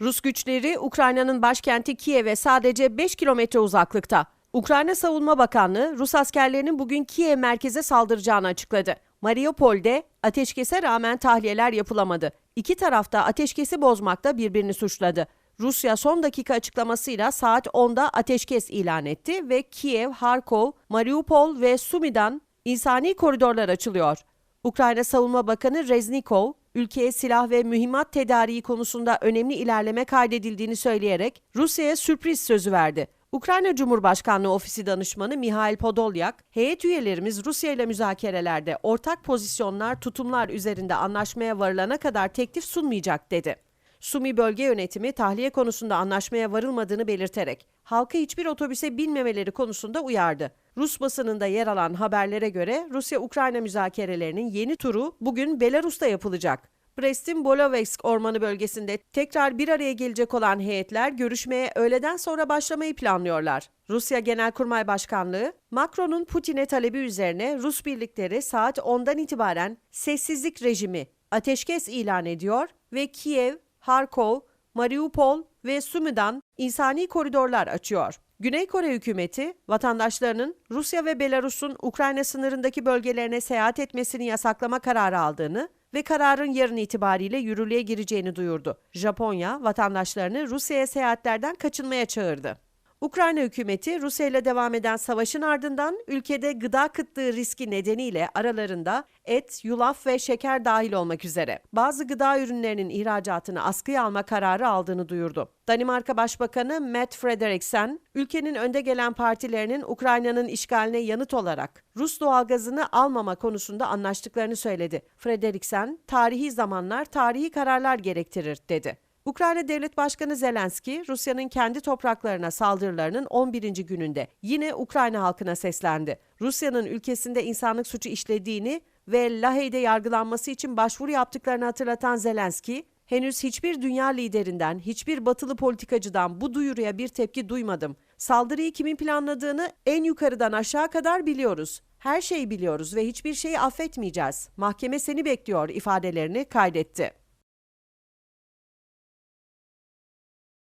Rus güçleri Ukrayna'nın başkenti Kiev'e sadece 5 kilometre uzaklıkta. Ukrayna Savunma Bakanlığı Rus askerlerinin bugün Kiev merkeze saldıracağını açıkladı. Mariupol'de ateşkese rağmen tahliyeler yapılamadı. İki tarafta ateşkesi bozmakta birbirini suçladı. Rusya son dakika açıklamasıyla saat 10'da ateşkes ilan etti ve Kiev, Harkov, Mariupol ve Sumi'dan insani koridorlar açılıyor. Ukrayna Savunma Bakanı Reznikov, ülkeye silah ve mühimmat tedariği konusunda önemli ilerleme kaydedildiğini söyleyerek Rusya'ya sürpriz sözü verdi. Ukrayna Cumhurbaşkanlığı Ofisi Danışmanı Mihail Podolyak, heyet üyelerimiz Rusya ile müzakerelerde ortak pozisyonlar, tutumlar üzerinde anlaşmaya varılana kadar teklif sunmayacak dedi. Sumi bölge yönetimi tahliye konusunda anlaşmaya varılmadığını belirterek halkı hiçbir otobüse binmemeleri konusunda uyardı. Rus basınında yer alan haberlere göre Rusya-Ukrayna müzakerelerinin yeni turu bugün Belarus'ta yapılacak. Brest'in Bolovetsk ormanı bölgesinde tekrar bir araya gelecek olan heyetler görüşmeye öğleden sonra başlamayı planlıyorlar. Rusya Genelkurmay Başkanlığı, Macron'un Putin'e talebi üzerine Rus birlikleri saat 10'dan itibaren sessizlik rejimi, ateşkes ilan ediyor ve Kiev, Harkov, Mariupol ve Sumi'dan insani koridorlar açıyor. Güney Kore hükümeti vatandaşlarının Rusya ve Belarus'un Ukrayna sınırındaki bölgelerine seyahat etmesini yasaklama kararı aldığını ve kararın yarın itibariyle yürürlüğe gireceğini duyurdu. Japonya vatandaşlarını Rusya'ya seyahatlerden kaçınmaya çağırdı. Ukrayna hükümeti Rusya ile devam eden savaşın ardından ülkede gıda kıtlığı riski nedeniyle aralarında et, yulaf ve şeker dahil olmak üzere bazı gıda ürünlerinin ihracatını askıya alma kararı aldığını duyurdu. Danimarka Başbakanı Matt Frederiksen, ülkenin önde gelen partilerinin Ukrayna'nın işgaline yanıt olarak Rus doğalgazını almama konusunda anlaştıklarını söyledi. Frederiksen, tarihi zamanlar tarihi kararlar gerektirir dedi. Ukrayna Devlet Başkanı Zelenski, Rusya'nın kendi topraklarına saldırılarının 11. gününde yine Ukrayna halkına seslendi. Rusya'nın ülkesinde insanlık suçu işlediğini ve Lahey'de yargılanması için başvuru yaptıklarını hatırlatan Zelenski, henüz hiçbir dünya liderinden, hiçbir batılı politikacıdan bu duyuruya bir tepki duymadım. Saldırıyı kimin planladığını en yukarıdan aşağı kadar biliyoruz. Her şeyi biliyoruz ve hiçbir şeyi affetmeyeceğiz. Mahkeme seni bekliyor ifadelerini kaydetti.